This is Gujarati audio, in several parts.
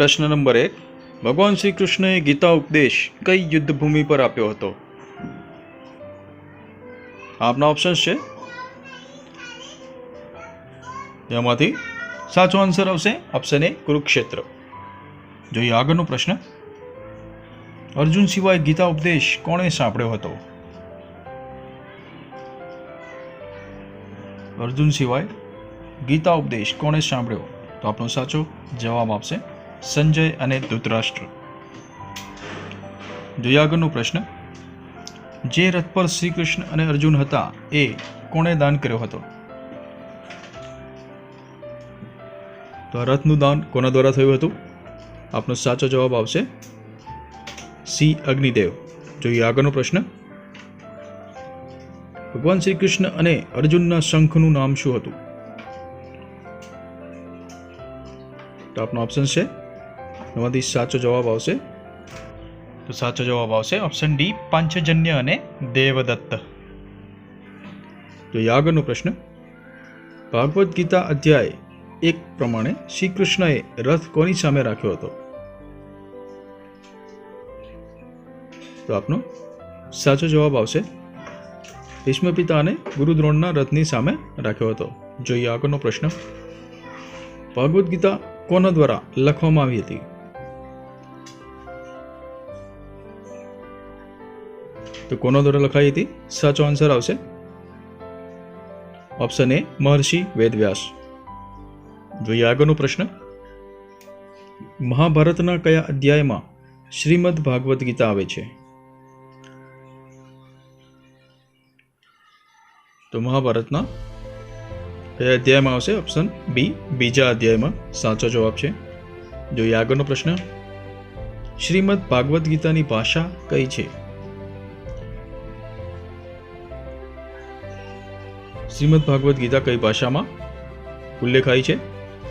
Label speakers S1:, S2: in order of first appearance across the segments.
S1: પ્રશ્ન નંબર એક, ભગવાન શ્રી કૃષ્ણએ ગીતા ઉપદેશ કઈ યુદ્ધભૂમિ પર આપ્યો હતો? આપના ઓપ્શન્સ છે? તેમાંથી સાચો આન્સર આવશે ઓપ્શન એ કુરુક્ષેત્ર. જોઈએ આગળનો પ્રશ્ન. અર્જુન સિવાય ગીતા ઉપદેશ કોણે સાંભળ્યો હતો? અર્જુન સિવાય ગીતા ઉપદેશ કોણે સાંભળ્યો? તો આપણો સાચો જવાબ આપશે સંજય અને ધૃતરાષ્ટ્ર. જોઈએ આગળનો પ્રશ્ન. જે રથ પર શ્રી કૃષ્ણ અને અર્જુન હતા, એ કોણે દાન કર્યો હતો? તો આ રથનું દાન કોના દ્વારા થયું હતું? આપનો સાચો જવાબ આવશે સી અગ્નિદેવ. જોઈએ આગળનો પ્રશ્ન. ભગવાન શ્રી કૃષ્ણ અને અર્જુનના શંખનું નામ શું હતું? તો આપનો ઓપ્શન છે એમાંથી સાચો જવાબ આવશે. તો સાચો જવાબ આવશે ઓપ્શન ડી પાંચજન્ય અને દેવદત્ત. જોઈએ આગળનો પ્રશ્ન. ભાગવદ્ ગીતા અધ્યાય એક પ્રમાણે શ્રી કૃષ્ણએ રથ કોની સામે રાખ્યો હતો? તો આપનો સાચો જવાબ આવશે. ભીષ્મ પિતા અને ગુરુદ્રોણના રથની સામે રાખ્યો હતો. જોઈએ આગળનો પ્રશ્ન. ભાગવદ્ ગીતા કોના દ્વારા લખવામાં આવી હતી? તો કોના દ્વારા લખાઈ હતી? સાચો આન્સર આવશે. ઓપ્શન એ મહર્ષિ વેદવ્યાસ જોઈએ આગળનો પ્રશ્ન. મહાભારતના કયા અધ્યાયમાં શ્રીમદ ભાગવત ગીતા આવે છે? તો મહાભારતના કયા અધ્યાયમાં આવશે? ઓપ્શન બી બીજા અધ્યાયમાં. સાચો જવાબ છે. જોઈએ આગળનો પ્રશ્ન. શ્રીમદ ભાગવદ્ ગીતાની ભાષા કઈ છે? શ્રીમદ ભાગવત ગીતા કઈ ભાષામાં ઉલ્લેખાય છે?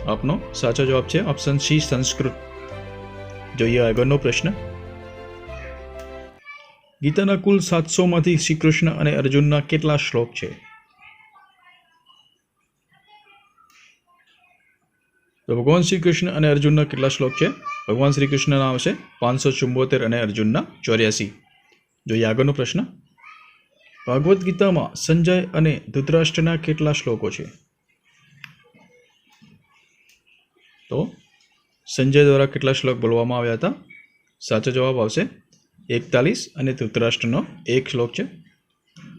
S1: આપનો સાચો જવાબ છે ઓપ્શન સી, સંસ્કૃત. જોઈએ આગળનો પ્રશ્ન. ગીતાના કુલ સાતસોમાંથી શ્રી અને અર્જુનના કેટલા શ્લોક છે? તો ભગવાન શ્રી કૃષ્ણ અને અર્જુનના કેટલા શ્લોક છે? ભગવાન શ્રી કૃષ્ણના આવશે પાંચસો ચુંબોતેર અને અર્જુનના ચોર્યાસી. જોઈએ આગળનો પ્રશ્ન. ભાગવદ્ ગીતામાં સંજય અને ધૃતરાષ્ટ્રના કેટલા શ્લોકો છે? તો સંજય દ્વારા કેટલા શ્લોક બોલવામાં આવ્યા હતા? સાચો જવાબ આવશે એકતાલીસ અને ધૃતરાષ્ટ્રનો એક શ્લોક છે.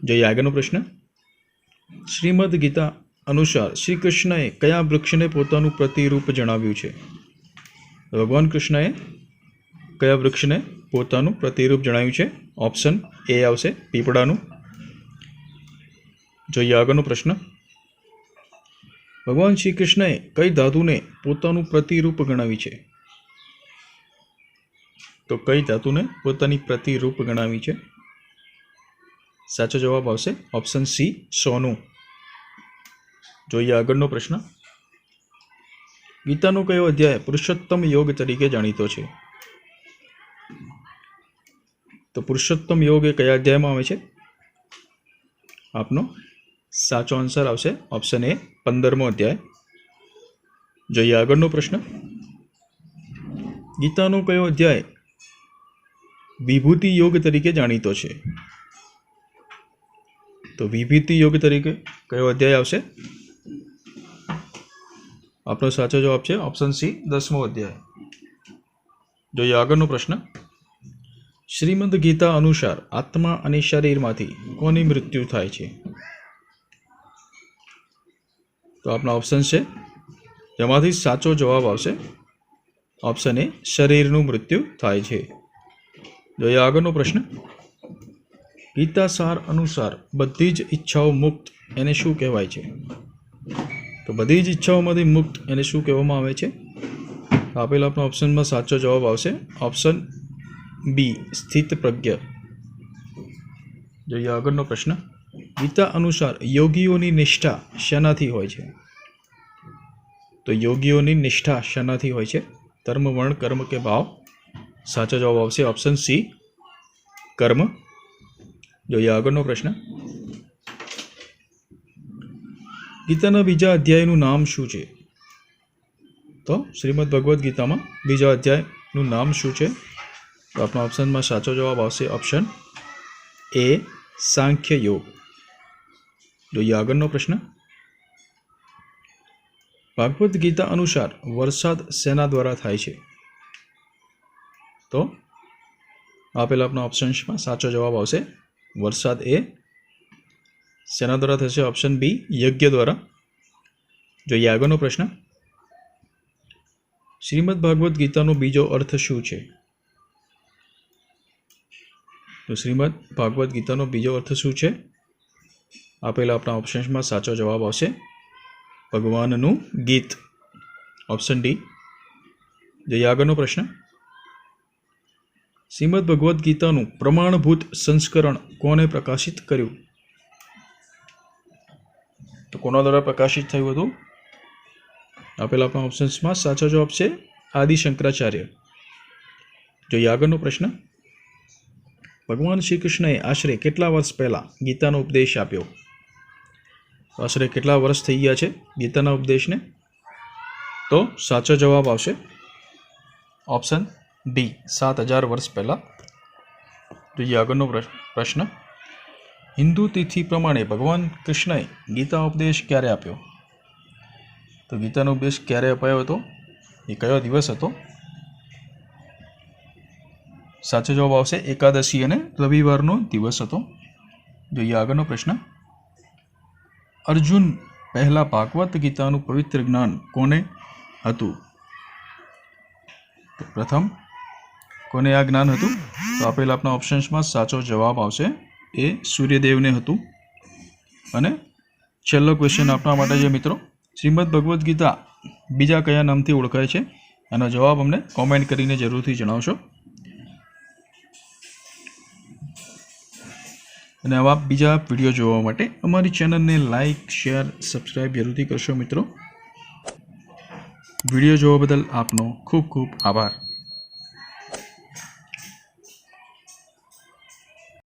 S1: જોઈએ આગળનો પ્રશ્ન. શ્રીમદ ગીતા અનુસાર શ્રી કૃષ્ણએ કયા વૃક્ષને પોતાનું પ્રતિરૂપ જણાવ્યું છે? ભગવાન કૃષ્ણએ કયા વૃક્ષને પોતાનું પ્રતિરૂપ જણાવ્યું છે? ઓપ્શન એ આવશે પીપળાનું. જોઈએ આગળનો પ્રશ્ન? ભગવાન શ્રી કૃષ્ણએ કઈ ધાતુને પોતાનું પ્રતિરૂપ ગણાવી છે? તો કઈ ધાતુને પોતાની પ્રતિરૂપ ગણાવી છે? સાચો જવાબ આવશે ઓપ્શન સી, સોનું. જોઈએ આગળનો પ્રશ્ન? ગીતાનો કયો અધ્યાય પુરુષોત્તમ યોગ તરીકે જાણીતો છે? તો પુરુષોત્તમ યોગ એ કયા અધ્યાયમાં આવે છે? આપનો સાચો આન્સર આવશે. ઓપ્શન એ પંદરમો અધ્યાય. જોઈએ આગળનો પ્રશ્ન. ગીતાનો કયો અધ્યાય વિભૂતિ યોગ તરીકે જાણીતો છે? તો વિભૂતિ યોગ તરીકે કયો અધ્યાય આવશે? આપણો સાચો જવાબ છે ઓપ્શન સી દસમો અધ્યાય. જોઈએ આગળનો પ્રશ્ન. શ્રીમદ ગીતા અનુસાર આત્મા અને શરીરમાંથી કોની મૃત્યુ થાય છે? તો આપણા ઓપ્શન છે. તેમાંથી સાચો જવાબ આવશે. ઓપ્શન એ, શરીરનું મૃત્યુ થાય છે. જોઈએ આગળનો પ્રશ્ન. ગીતાસાર અનુસાર બધી જ ઈચ્છાઓ મુક્ત એને શું કહેવાય છે? તો બધી જ ઈચ્છાઓમાંથી મુક્ત એને શું કહેવામાં આવે છે? આપેલા આપણા ઓપ્શનમાં સાચો જવાબ આવશે. ઓપ્શન બી સ્થિત પ્રજ્ઞ. જોઈએ આગળનો પ્રશ્ન. ગીતા અનુસાર યોગીઓની નિષ્ઠા શેનાથી હોય છે? તો યોગીઓની નિષ્ઠા શેનાથી હોય છે? ધર્મ વર્ણ કર્મ કે ભાવ? સાચો જવાબ આવશે ઓપ્શન સી કર્મ. જોઈએ આગળનો પ્રશ્ન. ગીતાના બીજા અધ્યાયનું નામ શું છે? તો શ્રીમદ ભગવદ્ ગીતામાં બીજા અધ્યાયનું નામ શું છે? તો આપણા ઓપ્શનમાં સાચો જવાબ આવશે ઓપ્શન એ સાંખ્ય યોગ. જોઈએ આગળનો પ્રશ્ન. ભાગવદ્ ગીતા અનુસાર વરસાદ શેના દ્વારા થાય છે. તો આપેલા આપના ઓપ્શન્સમાં સાચો જવાબ આવશે. વરસાદ એ શેના દ્વારા થશે ઓપ્શન બી યજ્ઞ દ્વારા. જોઈએ આગળનો પ્રશ્ન. શ્રીમદ ભાગવદ્ ગીતાનો બીજો અર્થ શું છે? તો શ્રીમદ ભાગવદ્ ગીતાનો બીજો અર્થ શું છે? આપેલા આપણા ઓપ્શન્સમાં સાચો જવાબ આવશે. ભગવાનનું ગીત. ઓપ્શન ડી જઈએ આગળનો પ્રશ્ન. શ્રીમદ ભગવદ્ ગીતાનું પ્રમાણભૂત સંસ્કરણ કોણે પ્રકાશિત કર્યું? તો કોના દ્વારા પ્રકાશિત થયું હતું? આપેલા આપણા ઓપ્શન્સમાં સાચો જવાબ છે આદિ શંકરાચાર્ય. જોઈએ આગળનો પ્રશ્ન. ભગવાન શ્રી કૃષ્ણએ આશરે કેટલા વર્ષ પહેલાં ગીતાનો ઉપદેશ આપ્યો? આશરે કેટલા વર્ષ થઈ ગયા છે ગીતાના ઉપદેશને? તો સાચો જવાબ આવશે ઓપ્શન ડી, સાત હજાર વર્ષ પહેલાં. જોઈએ આગળનો પ્રશ્ન- હિન્દુ તિથિ પ્રમાણે ભગવાન કૃષ્ણએ ગીતા ઉપદેશ ક્યારે આપ્યો? તો ગીતાનો ઉપદેશ ક્યારે અપાયો હતો? એ કયો દિવસ હતો? સાચો જવાબ આવશે એકાદશી અને રવિવારનો દિવસ હતો. જોઈએ આગળનો પ્રશ્ન. અર્જુન પહેલાં ભાગવત ગીતાનું પવિત્ર જ્ઞાન કોને હતું? પ્રથમ, કોને આ જ્ઞાન હતું? તો આપેલા આપણા ઓપ્શન્સમાં સાચો જવાબ આવશે એ સૂર્યદેવને હતું. અને છેલ્લો ક્વેશ્ચન આપણા માટે છે મિત્રો, શ્રીમદ ભગવદ્ ગીતા બીજા કયા નામથી ઓળખાય છે? એનો જવાબ અમને કોમેન્ટ કરીને જરૂરથી જણાવશો. અને આવા બીજા વીડિયો જોવા માટે અમારી ચેનલને લાઇક શેર સબસ્ક્રાઈબ જરૂરથી કરશો મિત્રો. વીડિયો જોવા બદલ આપનો ખૂબ ખૂબ આભાર.